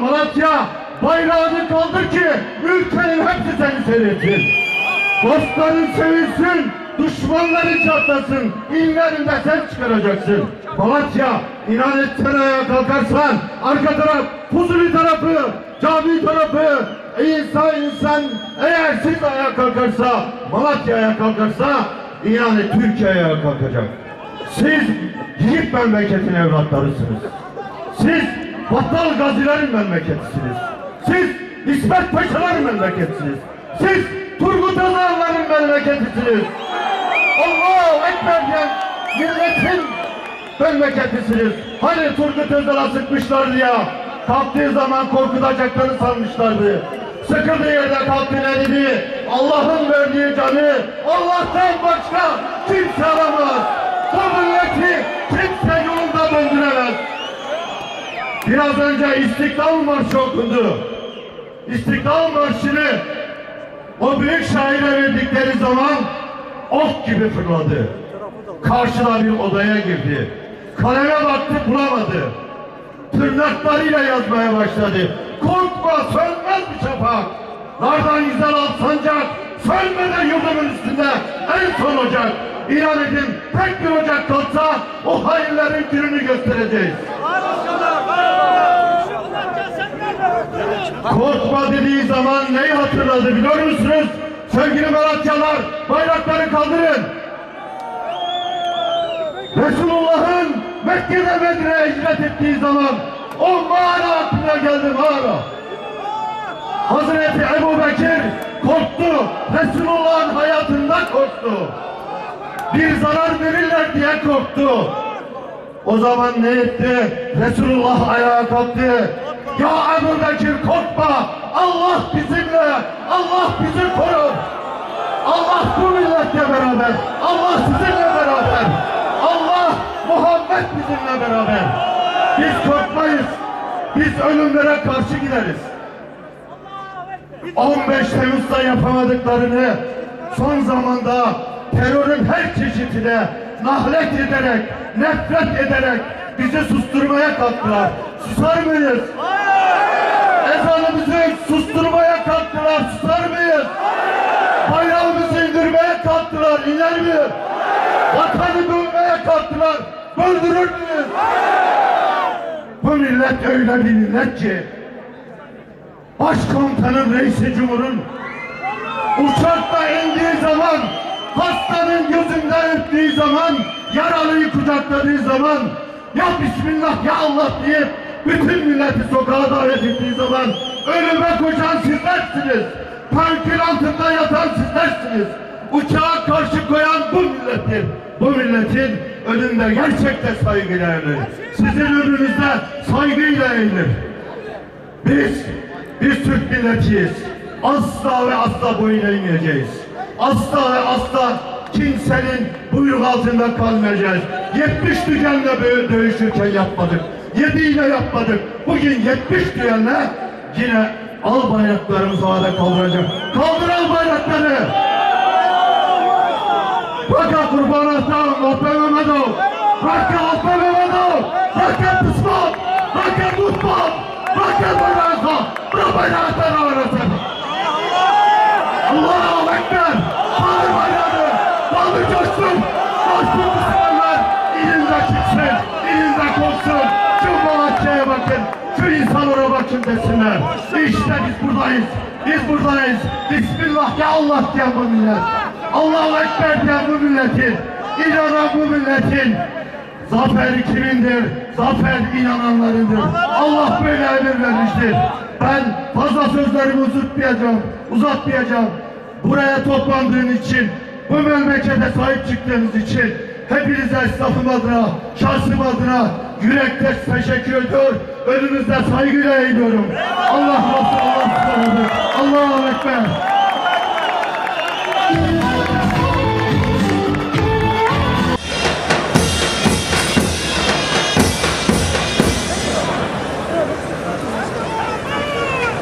Malatya bayrağını kaldır ki ülkenin hepsi seni seyretsin. Dostların sevinsin, düşmanların çatlasın, inlerinde sen çıkaracaksın. Malatya, inan et sen ayağa kalkarsan, arka taraf, Fuzuli tarafı, cami tarafı, insan insan eğer siz ayağa kalkarsa, Malatya ayağa kalkarsa, inan et Türkiye ayağa kalkacak. Siz yiğit memleketin evlatlarısınız. Siz Battal Gazilerin memleketisiniz. Siz İsmet Paşaların memleketisiniz. Siz Turgut Özal'ların memleketisiniz. Allahu Ekber diyen milletin memleketisiniz. Hani Turgut Özal'a sıkmışlardı ya. Kalktığı zaman korkutacaklarını sanmışlardı. Sıkıldığı yerde kalktı elini. Allah'ın verdiği canı Allah'tan başka kimse alamaz. Bu milleti kimse yolunda döndüremez. Biraz önce İstiklal Marşı okundu. İstiklal Marşı'nı o büyük şaire verdikleri zaman ok gibi fırladı. Karşıda bir odaya girdi. Kaleme baktı bulamadı. Tırnaklarıyla yazmaya başladı. Korkma sönmez bir şafak. Nardan güzel al sancak. Sönmeden yurdumun üstünde en son ocak. İnan edin tek bir ocak kalsa o hainlerin gününü göstereceğiz. Korkma dediği zaman neyi hatırladı biliyor musunuz? Sevgili Malatyalar bayrakları kaldırın. Resulullah'ın Mekke'de Medine'ye hicret ettiği zaman o mağara aklına geldi mağara. Hazreti Ebu Bekir korktu. Resulullah'ın hayatından korktu. Bir zarar verirler diye korktu. O zaman ne etti? Resulullah ayağa kalktı. Ya Ebu Bekir korkma. Allah bizimle. Allah bizi korur. Allah bu milletle beraber. Allah sizinle beraber. Allah Muhammed bizimle beraber. Biz korkmayız. Biz ölümlere karşı gideriz. 15 Temmuz'da yapamadıklarını son zamanda terörün her çeşidine nahlet ederek, nefret ederek bizi susturmaya kalktılar. Susar mıyız? Ezanımızı susturmaya kalktılar. Susar mıyız? Bayrağımızı indirmeye kalktılar. İner miyiz? Vatanı bölmeye kalktılar. Öldürür müyüz? Bu millet öyle bir millet ki Başkomutanın reisi cumhurun uçakta indiği zaman hastanın gözünden öptüğü zaman yaralıyı kucakladığı zaman ya Bismillah ya Allah diye bütün milleti sokağa davet ettiği zaman ölüme koşan sizlersiniz. Tankın altında yatan sizlersiniz. Uçağa karşı koyan bu millettir. Bu milletin önünde gerçekte saygıyla eğilir. Sizin önünüzde saygıyla eğilir. Biz, biz Türk milletiyiz. Asla ve asla boyun eğmeyeceğiz. Asla ve asla kimsenin buyruk altında kalmayacağız. 70 düzenle dövüşürken yapmadık. 7 ile yapmadık. Bugün 70 düzenle yine al bayraklarımızı havada kaldıracak. Kaldır al bayrakları. Baka kurban ahtam, ahtam Mehmetov. Baka ahtam Mehmetov. Baka pusmam. Baka tutmam. Baka bayrakta. Bırak arasın. Allahu bakın desinler. İşte biz buradayız. Biz buradayız. Bismillah ya Allah diyen bu millet. Allahu Ekber diyen bu milletin. İnanan bu milletin. Zafer kimindir? Zafer inananlarındır. Allah böyle emir vermiştir. Ben fazla sözlerimi uzatmayacağım. Uzatmayacağım. Buraya toplandığın için, bu memlekete sahip çıktığınız için hepinize esnafım adına, şahsım adına yürekten teşekkür ediyor. Önünüzde saygıyla eğiliyorum. Allah razı Allah razı Allahu Ekber.